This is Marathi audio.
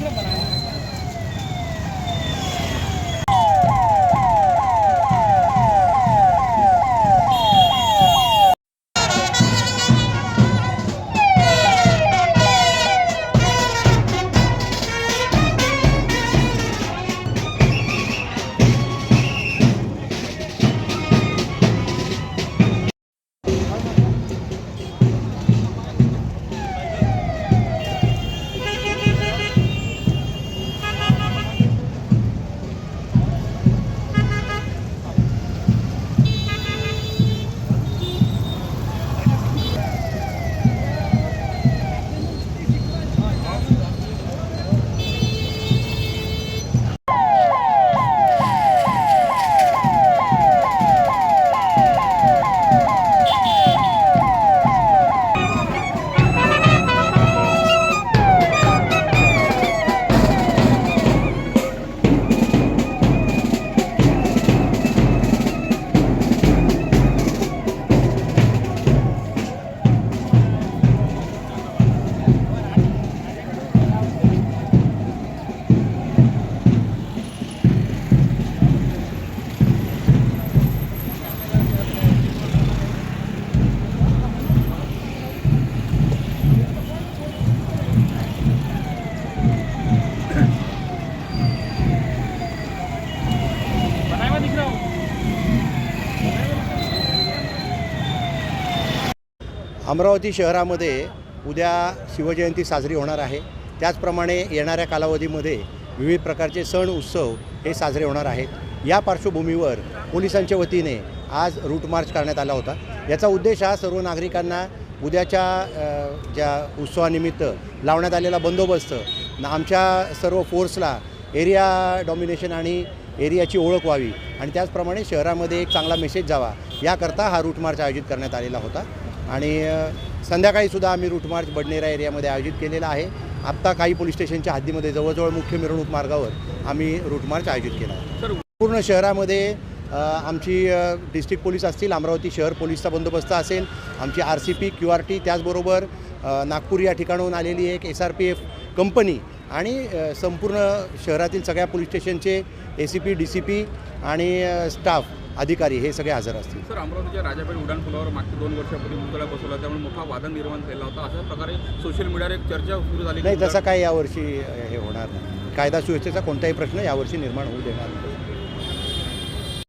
quiero para अमरावती शहरामध्ये उद्या शिवजयंती साजरी होणार आहे. त्याचप्रमाणे येणाऱ्या कालावधीमध्ये विविध प्रकारचे सण उत्सव हे साजरे होणार आहेत. या पार्श्वभूमीवर पोलिसांच्या वतीने आज रूट मार्च करण्यात आला होता. याचा उद्देश हा सर्व नागरिकांना उद्याच्या ज्या उत्सवानिमित्त लावण्यात आलेला बंदोबस्त आमच्या सर्व फोर्सला एरिया डॉमिनेशन आणि एरियाची ओळख व्हावी आणि त्याचप्रमाणे शहरामध्ये एक चांगला मेसेज जावा याकरता हा रूट मार्च आयोजित करण्यात आलेला होता. आणि संध्याकाळीसुद्धा आम्ही रूट मार्च बडनेरा एरियामध्ये आयोजित केलेला आहे. आत्ता काही पोलीस स्टेशनच्या हद्दीमध्ये जवळजवळ मुख्य मिरवणूक मार्गावर आम्ही रूट मार्च आयोजित केला पूर्ण शहरामध्ये आमची डिस्ट्रिक्ट पोलीस असतील अमरावती शहर पोलीसचा बंदोबस्त असेल आमची R C P Q R T त्याचबरोबर नागपूर या ठिकाणाहून आलेली एक S R P F company आणि संपूर्ण शहरातील सगळ्या पोलीस स्टेशनचे A C P D C P आणि स्टाफ अधिकारी हे सगळे हजर असतील. सर अमरावतीच्या राजापेठ उड्डाणपुलावर मागच्या दोन वर्षापूर्वी पुतळा बसवला त्यामुळे मोठा वाद निर्माण झाला होता. अशा प्रकारे सोशल मीडियावर एक चर्चा सुरू झाली नाही तसं काही यावर्षी हे होणार नाही. कायदा सुव्यवस्थेचा कोणताही प्रश्न यावर्षी निर्माण होऊ देणार नाही.